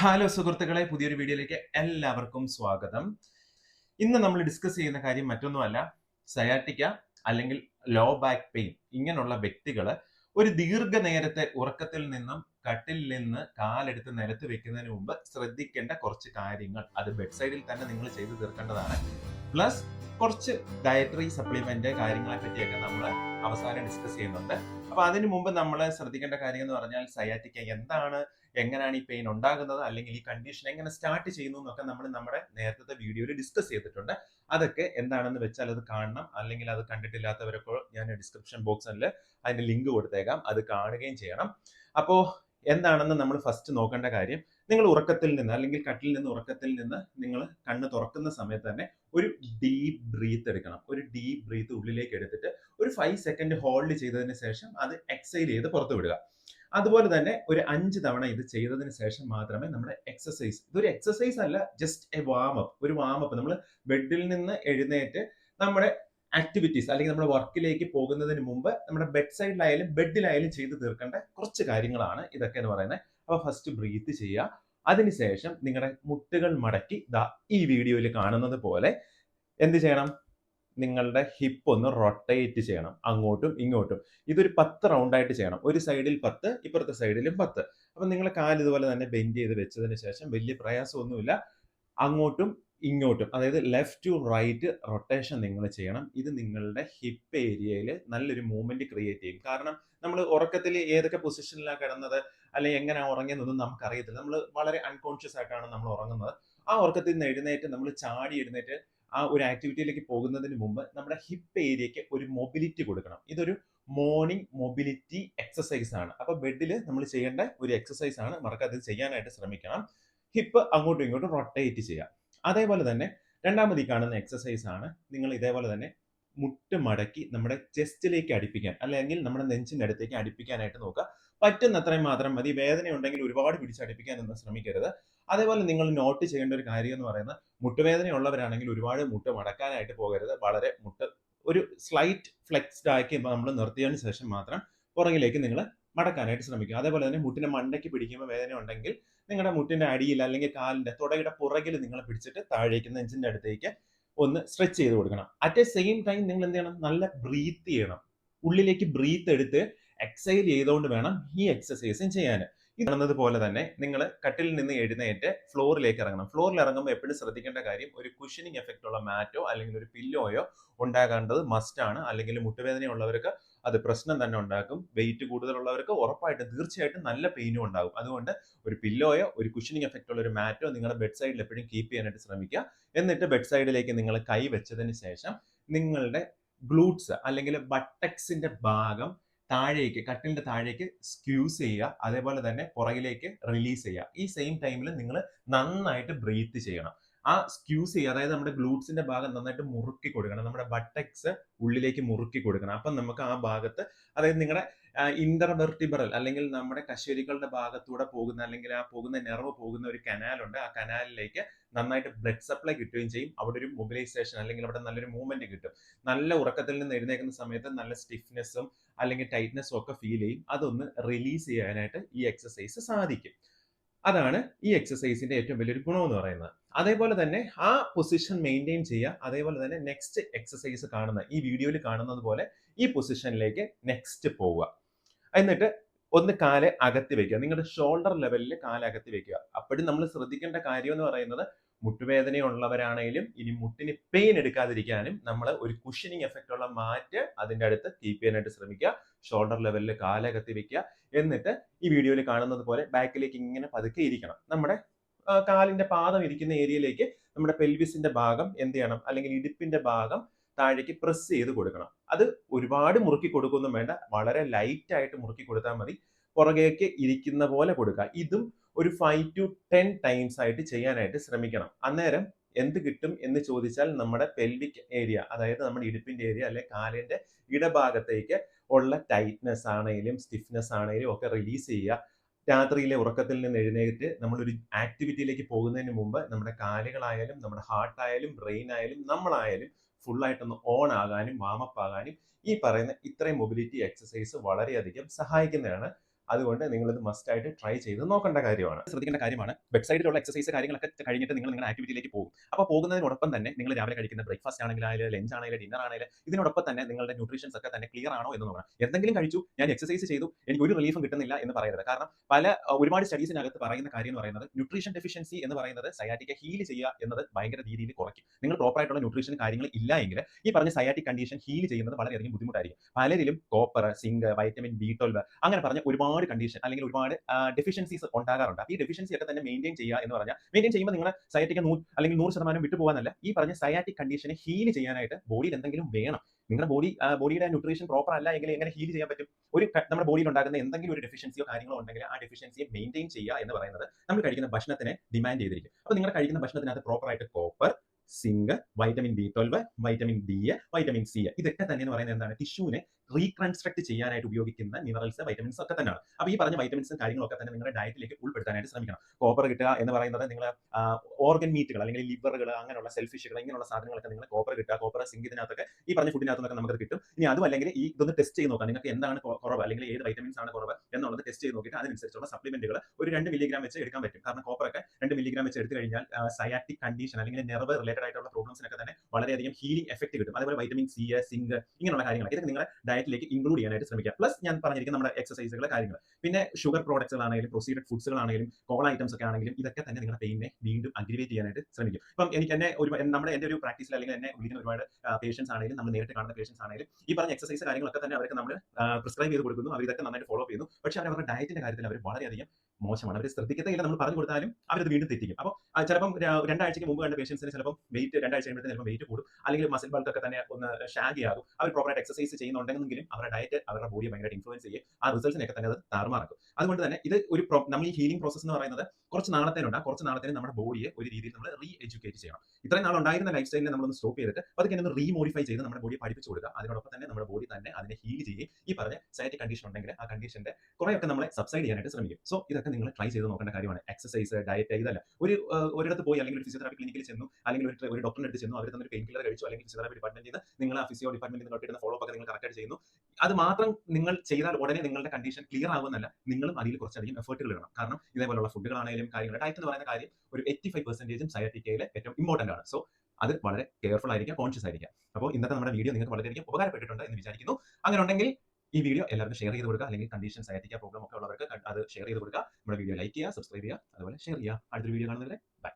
Hello സുഹൃത്തുക്കളെ പുതിയൊരു വീഡിയോയിലേക്ക് എല്ലാവർക്കും സ്വാഗതം. ഇന്ന് നമ്മൾ ഡിസ്കസ് ചെയ്യുന്ന കാര്യം മറ്റൊന്നുമല്ല സയാറ്റിക്ക അല്ലെങ്കിൽ ലോ ബാക്ക് പെയിൻ ഇങ്ങനെയുള്ള വ്യക്തികൾ ഒരു ദീർഘനേരത്തെ ഉറക്കത്തിൽ നിന്നും കട്ടിൽ നിന്ന് കാലെടുത്ത് നിലത്ത് വെക്കുന്നതിന് മുമ്പ് ശ്രദ്ധിക്കേണ്ട കുറച്ച് കാര്യങ്ങൾ അത് ബെഡ് സൈഡിൽ തന്നെ നിങ്ങൾ ചെയ്തു തീർക്കേണ്ടതാണ്. പ്ലസ് കുറച്ച് ഡയറ്ററി സപ്ലിമെന്റ് കാര്യങ്ങളെ പറ്റിയൊക്കെ നമ്മൾ അവസാനം ഡിസ്കസ് ചെയ്യുന്നുണ്ട്. അപ്പൊ അതിനു മുമ്പ് നമ്മൾ ശ്രദ്ധിക്കേണ്ട കാര്യം എന്ന് പറഞ്ഞാൽ സയാറ്റിക്ക എന്താണ്? എങ്ങനെയാണ് ഈ പെയിൻ ഉണ്ടാകുന്നത്? അല്ലെങ്കിൽ ഈ കണ്ടീഷൻ എങ്ങനെ സ്റ്റാർട്ട് ചെയ്യുന്നു എന്നൊക്കെ നമ്മൾ നമ്മുടെ നേരത്തെ വീഡിയോയിൽ ഡിസ്കസ് ചെയ്തിട്ടുണ്ട്. അതൊക്കെ എന്താണെന്ന് വെച്ചാൽ അത് കാണണം. അല്ലെങ്കിൽ അത് കണ്ടിട്ടില്ലാത്തവരൊക്കെ ഞാൻ ഡിസ്ക്രിപ്ഷൻ ബോക്സിൽ അതിന്റെ ലിങ്ക് കൊടുത്തേക്കാം. അത് കാണുകയും ചെയ്യണം. അപ്പോൾ എന്താണെന്ന് നമ്മൾ ഫസ്റ്റ് നോക്കേണ്ട കാര്യം നിങ്ങൾ ഉറക്കത്തിൽ നിന്ന് അല്ലെങ്കിൽ കട്ടിൽ നിന്ന് ഉറക്കത്തിൽ നിന്ന് നിങ്ങൾ കണ്ണ് തുറക്കുന്ന സമയത്ത് തന്നെ ഒരു ഡീപ്പ് ബ്രീത്ത് എടുക്കണം. ഒരു ഡീപ്പ് ബ്രീത്ത് ഉള്ളിലേക്ക് എടുത്തിട്ട് ഒരു ഫൈവ് സെക്കൻഡ് ഹോൾഡ് ചെയ്തതിന് ശേഷം അത് എക്സൈൽ ചെയ്ത് പുറത്തു വിടുക. അതുപോലെ തന്നെ ഒരു അഞ്ച് തവണ ഇത് ചെയ്തതിന് ശേഷം മാത്രമേ നമ്മുടെ എക്സസൈസ് ഇതൊരു എക്സസൈസ് അല്ല ജസ്റ്റ് എ വാമപ്പ് ഒരു വാമപ്പ് നമ്മൾ ബെഡിൽ നിന്ന് എഴുന്നേറ്റ് നമ്മുടെ ആക്ടിവിറ്റീസ് അല്ലെങ്കിൽ നമ്മുടെ വർക്കിലേക്ക് പോകുന്നതിന് മുമ്പ് നമ്മുടെ ബെഡ് സൈഡിലായാലും ബെഡിലായാലും ചെയ്ത് തീർക്കേണ്ട കുറച്ച് കാര്യങ്ങളാണ് ഇതൊക്കെ എന്ന് പറയുന്നത്. അപ്പോൾ ഫസ്റ്റ് ബ്രീത്ത് ചെയ്യുക. അതിനുശേഷം നിങ്ങളുടെ മുട്ടുകൾ മടക്കി ദാ ഈ വീഡിയോയിൽ കാണുന്നത് പോലെ എന്ത് ചെയ്യണം? നിങ്ങളുടെ ഹിപ്പ് ഒന്ന് റൊട്ടേറ്റ് ചെയ്യണം. അങ്ങോട്ടും ഇങ്ങോട്ടും. ഇതൊരു പത്ത് റൗണ്ട് ആയിട്ട് ചെയ്യണം. ഒരു സൈഡിൽ പത്ത് ഇപ്പുറത്തെ സൈഡിലും പത്ത്. അപ്പൊ നിങ്ങൾ കാൽ ഇതുപോലെ തന്നെ ബെൻഡ് ചെയ്ത് വെച്ചതിന് ശേഷം വലിയ പ്രയാസമൊന്നുമില്ല. അങ്ങോട്ടും ഇങ്ങോട്ടും അതായത് ലെഫ്റ്റ് ടു റൈറ്റ് റൊട്ടേഷൻ നിങ്ങൾ ചെയ്യണം. ഇത് നിങ്ങളുടെ ഹിപ്പ് ഏരിയയിൽ നല്ലൊരു മൂവ്മെന്റ് ക്രിയേറ്റ് ചെയ്യും. കാരണം നമ്മൾ ഉറക്കത്തിൽ ഏതൊക്കെ പൊസിഷനിലാണ് കിടന്നത് അല്ലെങ്കിൽ എങ്ങനെ ഉറങ്ങിയെന്നൊന്നും നമുക്കറിയത്തില്ല. നമ്മൾ വളരെ അൺകോൺഷ്യസ് ആയിട്ടാണ് നമ്മൾ ഉറങ്ങുന്നത്. ആ ഉറക്കത്തിൽ നിന്ന് എഴുന്നേറ്റ് നമ്മൾ ചാടി എഴുന്നേറ്റ് ആ ഒരു ആക്ടിവിറ്റിയിലേക്ക് പോകുന്നതിന് മുമ്പ് നമ്മുടെ ഹിപ്പ് ഏരിയയ്ക്ക് ഒരു മൊബിലിറ്റി കൊടുക്കണം. ഇതൊരു മോർണിംഗ് മൊബിലിറ്റി എക്സസൈസ് ആണ്. അപ്പൊ ബെഡിൽ നമ്മൾ ചെയ്യേണ്ട ഒരു എക്സസൈസ് ആണ് മറക്കാതെ ചെയ്യാനായിട്ട് ശ്രമിക്കണം. ഹിപ്പ് അങ്ങോട്ടും ഇങ്ങോട്ടും റൊട്ടേറ്റ് ചെയ്യാം അതേപോലെ തന്നെ രണ്ടാമത് ഈ കാണുന്ന എക്സസൈസ് ആണ്. നിങ്ങൾ ഇതേപോലെ തന്നെ മുട്ട് മടക്കി നമ്മുടെ ചെസ്റ്റിലേക്ക് അടുപ്പിക്കാൻ അല്ലെങ്കിൽ നമ്മുടെ നെഞ്ചിന്റെ അടുത്തേക്ക് അടിപ്പിക്കാനായിട്ട് നോക്കുക. പറ്റുന്നത്രയും മാത്രം മതി. വേദന ഉണ്ടെങ്കിൽ ഒരുപാട് പിടിച്ചടുപ്പിക്കാനൊന്നും ശ്രമിക്കരുത്. അതേപോലെ നിങ്ങൾ നോട്ട് ചെയ്യേണ്ട ഒരു കാര്യം എന്ന് പറയുന്നത് മുട്ടുവേദന ഉള്ളവരാണെങ്കിൽ ഒരുപാട് മുട്ട് മടക്കാനായിട്ട് പോകരുത്. വളരെ മുട്ട് ഒരു സ്ലൈറ്റ് ഫ്ലെക്സ്ഡ് ആക്കി നമ്മൾ നിർത്തിയതിന് ശേഷം മാത്രം പുറകിലേക്ക് നിങ്ങൾ മടക്കാനായിട്ട് ശ്രമിക്കുക. അതേപോലെ തന്നെ മുട്ടിന്റെ മണ്ടയ്ക്ക് പിടിക്കുമ്പോൾ വേദന ഉണ്ടെങ്കിൽ നിങ്ങളുടെ മുട്ടിന്റെ അടിയിൽ അല്ലെങ്കിൽ കാലിന്റെ തുടയുടെ പുറകിൽ നിങ്ങൾ പിടിച്ചിട്ട് താഴേക്ക് നെഞ്ചിന്റെ അടുത്തേക്ക് ഒന്ന് സ്ട്രെച്ച് ചെയ്ത് കൊടുക്കണം. അറ്റ് എ സെയിം ടൈം നിങ്ങൾ എന്ത് ചെയ്യണം? നല്ല ബ്രീത്ത് ചെയ്യണം. ഉള്ളിലേക്ക് ബ്രീത്ത് എടുത്ത് എക്സൈൽ ചെയ്തുകൊണ്ട് വേണം ഈ എക്സസൈസും ചെയ്യാൻ. കാണുന്നത് പോലെ തന്നെ നിങ്ങൾ കട്ടിൽ നിന്ന് എഴുന്നേറ്റ് ഫ്ലോറിലേക്ക് ഇറങ്ങണം. ഫ്ലോറിൽ ഇറങ്ങുമ്പോൾ എപ്പോഴും ശ്രദ്ധിക്കേണ്ട കാര്യം ഒരു കുഷനിങ് എഫക്റ്റ് ഉള്ള മാറ്റോ അല്ലെങ്കിൽ ഒരു പില്ലോയോ ഉണ്ടാകേണ്ടത് ആണ്. അല്ലെങ്കിൽ മുട്ടുവേദനയുള്ളവർക്ക് അത് പ്രശ്നം തന്നെ ഉണ്ടാക്കും. വെയിറ്റ് കൂടുതലുള്ളവർക്ക് ഉറപ്പായിട്ടും തീർച്ചയായിട്ടും നല്ല പെയിനും ഉണ്ടാകും. അതുകൊണ്ട് ഒരു പില്ലോയോ ഒരു കുഷനിങ് എഫക്റ്റ് ഉള്ള ഒരു മാറ്റോ നിങ്ങളുടെ ബെഡ് സൈഡിൽ എപ്പോഴും കീപ്പ് ചെയ്യാനായിട്ട് ശ്രമിക്കുക. എന്നിട്ട് ബെഡ് സൈഡിലേക്ക് നിങ്ങൾ കൈ വെച്ചതിന് ശേഷം നിങ്ങളുടെ ഗ്ലൂട്ട്സ് അല്ലെങ്കിൽ ബട്ടക്സിന്റെ ഭാഗം താഴേക്ക് കട്ടിലിന്റെ താഴേക്ക് സ്ക്യൂസ് ചെയ്യുക. അതേപോലെ തന്നെ പുറകിലേക്ക് റിലീസ് ചെയ്യുക. ഈ സെയിം ടൈമിൽ നിങ്ങൾ നന്നായിട്ട് ബ്രീത്ത് ചെയ്യണം. ആ സ്ക്യൂസ് ചെയ്യുക അതായത് നമ്മുടെ ഗ്ലൂട്ട്സിന്റെ ഭാഗം നന്നായിട്ട് മുറുക്കി കൊടുക്കണം. നമ്മുടെ ബട്ടക്സ് ഉള്ളിലേക്ക് മുറുക്കി കൊടുക്കണം. അപ്പം നമുക്ക് ആ ഭാഗത്ത് അതായത് നിങ്ങളുടെ ഇന്റർവെർട്ടിബറൽ അല്ലെങ്കിൽ നമ്മുടെ കശേരികളുടെ ഭാഗത്തൂടെ പോകുന്ന അല്ലെങ്കിൽ ആ പോകുന്ന നെർവ് പോകുന്ന ഒരു കനാലുണ്ട് ആ കനാലിലേക്ക് നന്നായിട്ട് ബ്ലഡ് സപ്ലൈ കിട്ടുകയും ചെയ്യും. അവിടെ ഒരു മൊബിലൈസേഷൻ അല്ലെങ്കിൽ അവിടെ നല്ലൊരു മൂവ്മെന്റ് കിട്ടും. നല്ല ഉറക്കത്തിൽ നിന്ന് എഴുന്നേക്കുന്ന സമയത്ത് നല്ല സ്റ്റിഫ്നെസ്സും അല്ലെങ്കിൽ ടൈറ്റ്നെസ്സും ഒക്കെ ഫീൽ ചെയ്യും. അതൊന്ന് റിലീസ് ചെയ്യാനായിട്ട് ഈ എക്സസൈസ് സാധിക്കും. അതാണ് ഈ എക്സസൈസിന്റെ ഏറ്റവും വലിയൊരു ഗുണം എന്ന് പറയുന്നത്. അതേപോലെ തന്നെ ആ പൊസിഷൻ മെയിന്റെയിൻ ചെയ്യുക അതേപോലെ തന്നെ നെക്സ്റ്റ് എക്സസൈസ് കാണുന്ന ഈ വീഡിയോയിൽ കാണുന്നത് പോലെ ഈ പൊസിഷനിലേക്ക് നെക്സ്റ്റ് പോവുക. എന്നിട്ട് ഒന്ന് കാൽ അകത്തി വെക്കുക. നിങ്ങളുടെ ഷോൾഡർ ലെവലിൽ കാൽ അകത്തി വെക്കുക. അപ്പോഴും നമ്മൾ ശ്രദ്ധിക്കേണ്ട കാര്യം എന്ന് പറയുന്നത് മുട്ടുവേദനയുള്ളവരാണെങ്കിലും ഇനി മുട്ടിന് പെയിൻ എടുക്കാതിരിക്കാനും നമ്മൾ ഒരു കുഷനിങ് എഫക്റ്റ് ഉള്ള മാറ്റ് അതിന്റെ അടുത്ത് കീപ്പ് ചെയ്യാനായിട്ട് ശ്രമിക്കുക ഷോൾഡർ ലെവലിൽ കാലകത്തി വെക്കുക. എന്നിട്ട് ഈ വീഡിയോയിൽ കാണുന്നത് പോലെ ബാക്കിലേക്ക് ഇങ്ങനെ പതുക്കെ ഇരിക്കണം. നമ്മുടെ കാലിന്റെ പാദം ഇരിക്കുന്ന ഏരിയയിലേക്ക് നമ്മുടെ പെൽവിസിന്റെ ഭാഗം എന്ത് ചെയ്യണം? അല്ലെങ്കിൽ ഇടുപ്പിന്റെ ഭാഗം താഴേക്ക് പ്രസ് ചെയ്ത് കൊടുക്കണം. അത് ഒരുപാട് മുറുക്കി കൊടുക്കൊന്നും വേണ്ട. വളരെ ലൈറ്റ് ആയിട്ട് മുറുക്കി കൊടുത്താൽ മതി. പുറകേക്ക് ഇരിക്കുന്ന പോലെ കൊടുക്കുക. ഇതും ഒരു ഫൈവ് ടു ടെൻ ടൈംസ് ആയിട്ട് ചെയ്യാനായിട്ട് ശ്രമിക്കണം. അന്നേരം എന്ത് കിട്ടും എന്ന് ചോദിച്ചാൽ നമ്മുടെ പെൽവിക് ഏരിയ അതായത് നമ്മുടെ ഇടുപ്പിന്റെ ഏരിയ അല്ലെ കാലിന്റെ ഇടഭാഗത്തേക്ക് ഉള്ള ടൈറ്റ്നെസ് ആണെങ്കിലും സ്റ്റിഫ്നെസ് ആണെങ്കിലും ഒക്കെ റിലീസ് ചെയ്യുക. രാത്രിയിലെ ഉറക്കത്തിൽ നിന്ന് എഴുന്നേറ്റ് നമ്മളൊരു ആക്ടിവിറ്റിയിലേക്ക് പോകുന്നതിന് മുമ്പ് നമ്മുടെ കാലുകളായാലും നമ്മുടെ ഹാർട്ടായാലും ബ്രെയിൻ ആയാലും നമ്മളായാലും ഫുള്ളായിട്ടൊന്ന് ഓൺ ആകാനും വാമപ്പ് ആകാനും ഈ പറയുന്ന ഇത്രയും മൊബിലിറ്റി എക്സസൈസ് വളരെയധികം സഹായിക്കുന്നതാണ്. അതുകൊണ്ട് നിങ്ങൾ ഇത് മസ്റ്റ് ആയിട്ട് ട്രൈ ചെയ്ത് നോക്കേണ്ട കാര്യമാണ്. ശ്രദ്ധിക്കേണ്ട കാര്യമാണ്. വെബ്സൈറ്റിലുള്ള എക്സസൈസ് കാര്യങ്ങളൊക്കെ കഴിഞ്ഞിട്ട് നിങ്ങൾ നിങ്ങളുടെ ആക്ടിവിറ്റിയിലേക്ക് പോകും. അപ്പോൾ പോകുന്നതിനോടൊപ്പം തന്നെ നിങ്ങൾ രാവിലെ കഴിക്കുന്ന ബ്രേക്ക്ഫാസ്റ്റ് ആണെങ്കിലും ലഞ്ച് ആണെങ്കിലും ഡിന്നർ ആണെങ്കിലും ഇതിനോടൊപ്പം തന്നെ നിങ്ങളുടെ ന്യൂട്രീഷൻസ് ഒക്കെ തന്നെ ക്ലിയർ ആണോ എന്ന് നോക്കണം. എന്തെങ്കിലും കഴിച്ചു ഞാൻ എക്സസൈസ് ചെയ്തു എനിക്ക് ഒരു റിലീഫും കിട്ടുന്നില്ല എന്ന് പറയുന്നത് കാരണം പല ഒരുപാട് സ്റ്റഡീസിനകത്ത് പറയുന്ന കാര്യം എന്ന് പറയുന്നത് ന്യൂട്രീഷൻ ഡെഫിഷ്യൻസി എന്ന് പറയുന്നത് സയാറ്റിക്ക ഹീൽ ചെയ്യുക എന്നത് ഭയങ്കര രീതിയിൽ കുറയ്ക്കും. നിങ്ങൾ പ്രോപ്പർ ആയിട്ടുള്ള ന്യൂട്രീഷൻ കാര്യങ്ങൾ ഇല്ല എങ്കിൽ ഈ പറഞ്ഞ സയാറ്റിക് കണ്ടീഷൻ ഹീൽ ചെയ്യുന്നത് വളരെയധികം ബുദ്ധിമുട്ടായിരിക്കും. പലരിലും copper zinc vitamin B twelve അങ്ങനെ പറഞ്ഞ ഒരുപാട് കണ്ടീഷൻ അല്ലെങ്കിൽ ഒരുപാട് ഡെഫിഷ്യൻസീസ് ഉണ്ടാകാറുണ്ട്. ഈ ഡെഫിഷ്യൻസി ഒക്കെ തന്നെ മെയിന്റെയിൻ ചെയ്യുക എന്ന് പറഞ്ഞാൽ മെയിന്റെയിൻ ചെയ്യുമ്പോൾ നിങ്ങൾ സയറ്റിക് നൂ അല്ലെങ്കിൽ നൂറ് ശതമാനം വിട്ടുപോകാനല്ല ഈ പറഞ്ഞ സയാറ്റിക് കണ്ടീഷനെ ഹീൽ ചെയ്യാനായിട്ട് ബോഡിയിൽ എന്തെങ്കിലും വേണം. നിങ്ങളുടെ ബോഡി ബോഡിയുടെ ന്യൂട്രീഷൻ പ്രോപ്പർ അല്ല എങ്കിൽ എങ്ങനെ ഹീൽ ചെയ്യാൻ പറ്റും? ഒരു നമ്മുടെ ബോഡിയിൽ ഉണ്ടാകുന്ന എന്തെങ്കിലും ഒരു ഡെഫിഷ്യൻസിയോ കാര്യങ്ങളോ ഉണ്ടെങ്കിൽ ആ ഡെഫിഷ്യൻസിയെ മെയിന്റെയിൻ ചെയ്യുക എന്ന് പറയുന്നത് നമ്മൾ കഴിക്കുന്ന ഭക്ഷണത്തിനെ ഡിമാൻഡ് ചെയ്തിരിക്കും. അപ്പോൾ നിങ്ങൾ കഴിക്കുന്ന ഭക്ഷണത്തിനകത്ത് പ്രോപ്പർ ആയിട്ട് copper zinc vitamin B twelve vitamin D vitamin C ഇതൊക്കെ തന്നെ എന്ന് പറയുന്നത് എന്താണ്? ടിഷ്യൂവിനെ റീകൺസ്ട്രക്ട് ചെയ്യാനായിട്ട് ഉപയോഗിക്കുന്ന മിനറൽസ് വൈറ്റമിൻസ് ഒക്കെ തന്നെയാണ്. അപ്പോൾ ഈ പറഞ്ഞ വൈറ്റമിൻസും കാര്യങ്ങളൊക്കെ തന്നെ നിങ്ങളുടെ ഡയറ്റിലേക്ക് ഉൾപ്പെടുത്താനായിട്ട് ശ്രമിക്കണം. കോപ്പർ കിട്ടുക എന്ന് പറയുന്നത് നിങ്ങൾ ഓർഗൻ മീറ്റുകൾ അല്ലെങ്കിൽ ലിവറുകൾ അങ്ങനെയുള്ള സെൽഫിഷുകൾ ഇങ്ങനെയുള്ള സാധനങ്ങളൊക്കെ നിങ്ങൾ കോപ്പർ കിട്ടുക കോപ്പർ സിങ്ക് ഇതിനകത്തൊക്കെ ഈ പറഞ്ഞ ഫുഡിനകത്തൊക്കെ നമുക്ക് കിട്ടും. ഇനി അതും അല്ലെങ്കിൽ ഈ ഇതൊന്ന് ടെസ്റ്റ് ചെയ്ത് നോക്കാം. നിങ്ങൾക്ക് എന്താണ് കുറവ് അല്ലെങ്കിൽ ഏത് വൈറ്റമിൻസ് ആണ് കുറവ് എന്നുള്ളത് ടെസ്റ്റ് ചെയ്ത് നോക്കിയിട്ട് അതിനനുസരിച്ചുള്ള സപ്ലിമെന്റുകൾ ഒരു രണ്ട് മില്ലിഗ്രാം വെച്ച് എടുക്കാൻ പറ്റും. കാരണം കോപ്പറൊക്കെ രണ്ട് മില്ലിഗ്രാം വെച്ച് എടുത്തു കഴിഞ്ഞാൽ സയാറ്റിക് കണ്ടീഷൻ അല്ലെങ്കിൽ നെർവ് റിലേറ്റഡ് ആയിട്ടുള്ള പ്രോബ്ലംസിനൊക്കെ തന്നെ വളരെയധികം ഹീലിംഗ് എഫക്ട് കിട്ടും. അതേപോലെ വൈറ്റമിൻ സി സിങ്ക് ഇങ്ങനെയുള്ള കാര്യങ്ങൾ ഇതൊക്കെ നിങ്ങളുടെ ഡയറ്റിലേക്ക് ഇൻക്ലൂഡ് ചെയ്യാനായിട്ട് ശ്രമിക്കുക. പ്ലസ് ഞാൻ പറഞ്ഞിരിക്കുന്ന നമ്മുടെ എക്സസൈസുകൾ കാര്യങ്ങൾ. പിന്നെ ഷുഗർ പ്രോഡക്ട്സുകളാണെങ്കിലും പ്രൊസീഡഡ് ഫുഡ്സുകളാണെങ്കിലും കോൾ ഐറ്റംസ് ഒക്കെ ആണെങ്കിലും ഇതൊക്കെ തന്നെ നിങ്ങളുടെ പെയിനെ വീണ്ടും അഗ്രിവേറ്റ് ചെയ്യാനായിട്ട് ശ്രമിക്കും. ഇപ്പം എനിക്ക് എന്നെ ഒരു നമ്മുടെ എന്റെ ഒരു പ്രാക്ടീസിൽ അല്ലെങ്കിൽ എന്നെ വിളിക്കുന്ന ഒരുപാട് പേഷ്യൻസ് ആണെങ്കിലും നമ്മൾ നേരിട്ട് കാണുന്ന പേഷ്യൻസ് ആണെങ്കിലും ഈ പറഞ്ഞ എക്സസൈസ് കാര്യങ്ങളൊക്കെ തന്നെ അവർക്ക് നമ്മൾ പ്രിസ്ക്രൈബ് ചെയ്ത് കൊടുക്കുന്നു. അവർ ഇതൊക്കെ നന്നായിട്ട് ഫോളോ ചെയ്യുന്നു. പക്ഷേ അവർ അവരുടെ ഡയറ്റിന്റെ കാര്യത്തിൽ അവർ വളരെയധികം മോശമാണ്. അവർ ശ്രദ്ധിക്കത്തില്ല നമ്മൾ പറഞ്ഞു കൊടുത്താലും അവരത് വീണ്ടും തെറ്റിക്കും. അപ്പോൾ ചിലപ്പം രണ്ടാഴ്ചയ്ക്ക് മുമ്പ് കണ്ട പേഷ്യൻസിന് ചിലപ്പം വെയിറ്റ് രണ്ടാഴ്ച കഴിയുമ്പോഴത്തേക്കും ചിലപ്പോൾ വെയിറ്റ് കൂടും. അല്ലെങ്കിൽ മസിൽ ബൾക്ക് ഒക്കെ തന്നെ ഒന്ന് ഷാഗി ആകും അവർ പ്രോപ്പറായിട്ട് എക്സസൈസ് ചെയ്യുന്നുണ്ടെങ്കിലും അവരുടെ ഡയറ്റ് അവരുടെ ബോഡിയെ ഭയങ്കരമായിട്ട് ഇൻഫ്ലുവൻസ് ചെയ്യും. ആ റിസൾട്ടിനൊക്കെ തന്നെ അത് താറുമാറാക്കും. അതുകൊണ്ട് തന്നെ ഇത് ഒരു നമ്മൾ ഈ ഹീലിംഗ് പ്രോസസ് എന്ന് പറയുന്നത് കുറച്ച് നാളത്തേനുണ്ട്. കുറച്ച് നാളത്തേന് നമ്മുടെ ബോഡിയെ ഒരു രീതിയിൽ നമ്മൾ റീ എഡ്യൂക്കേറ്റ് ചെയ്യണം. ഇത്രയും നാൾ ഉണ്ടായിരുന്ന ലൈഫ് സ്റ്റൈലിനെ നമ്മളൊന്ന് സ്റ്റോപ്പ് ചെയ്തിട്ട് അതൊക്കെ ഒന്ന് റീമോഡിഫൈ ചെയ്ത് നമ്മുടെ ബോഡിയെ പഠിപ്പിച്ചു കൊടുക്കുക. അതിനോടൊപ്പം തന്നെ നമ്മുടെ ബോഡി തന്നെ അതിനെ ഹീൽ ചെയ്യുകയും ഈ പറഞ്ഞ സൈറ്റിക് കണ്ടീഷൻ ഉണ്ടെങ്കിൽ ആ കണ്ടീഷന്റെ കുറേയൊക്കെ നമ്മളെ സബ്സൈഡ് ചെയ്യാനായിട്ട് ശ്രമിക്കും. സോ ഇതൊക്കെ നിങ്ങൾ ട്രൈ ചെയ്ത് നോക്കേണ്ട കാര്യമാണ്. എക്സസൈസ് ഡയറ്റ് ഇതല്ല. ഒരു ഒരിടത്ത് പോയി അല്ലെങ്കിൽ ഒരു ഫിസിയോതെറാപ്പി ക്ലിനിക്കിൽ ചെന്നു അല്ലെങ്കിൽ ഒരു ഒരു ഡോക്ടറിന്റെ ചെന്നു അവർ തന്നൊരു പെയിൻ കില്ലർ കഴിച്ചു അല്ലെങ്കിൽ ഫിസിയോതെറാപ്പി ഡിപ്പാർട്ട്മെന്റിൽ നിന്ന് നിങ്ങൾ ആ ഫിസിയോ ഡിപ്പാർട്ട്മെന്റിൽ നിന്ന് കിട്ടുന്ന ഫോളോ ഒക്കെ നിങ്ങൾ കറക്റ്റായിട്ട് ചെയ്യുന്നു. അത് മാത്രം നിങ്ങൾ ചെയ്താൽ ഉടനെ നിങ്ങളുടെ കണ്ടീഷൻ ക്ലിയർ ആകുമെന്നല്ല നിങ്ങളും അതിൽ കുറച്ചധികം എഫേർട്ടുകൾ ഇടണം. കാരണം ഇതേപോലുള്ള ഫുഡുകളാണെങ്കിലും കാര്യങ്ങൾ ഡയറ്റ് എന്ന് പറയുന്ന കാര്യം ഒരു എയ്റ്റി ഫൈവ് പെർസെന്റേജും സയറ്റിക്കയിലെ ഏറ്റവും ഇമ്പോർട്ടന്റ് ആണ്. സോ അത് വളരെ കെയർഫുൾ ആയിരിക്കുക കോൺഷ്യസ് ആയിരിക്കുക അപ്പോൾ ഇന്നത്തെ നമ്മുടെ വീഡിയോ നിങ്ങൾക്ക് വളരെയധികം ഉപകാരപ്പെട്ടിട്ടുണ്ട് എന്ന് വിചാരിക്കുന്നു. അങ്ങനെ ഉണ്ടെങ്കിൽ ഈ വീഡിയോ എല്ലാവർക്കും ഷെയർ ചെയ്ത് കൊടുക്കുക അല്ലെങ്കിൽ കണ്ടീഷൻ സയറ്റിക്ക പ്രോബ്ലം ഒക്കെ ഉള്ളവർക്ക് അത് ഷെയർ ചെയ്ത് കൊടുക്കുക. നമ്മുടെ വീഡിയോ ലൈക്ക് ചെയ്യുക സബ്സ്ക്രൈബ് ചെയ്യുക അതുപോലെ ഷെയർ ചെയ്യുക. അടുത്തൊരു വീഡിയോ കാണുന്നവരെ ബൈ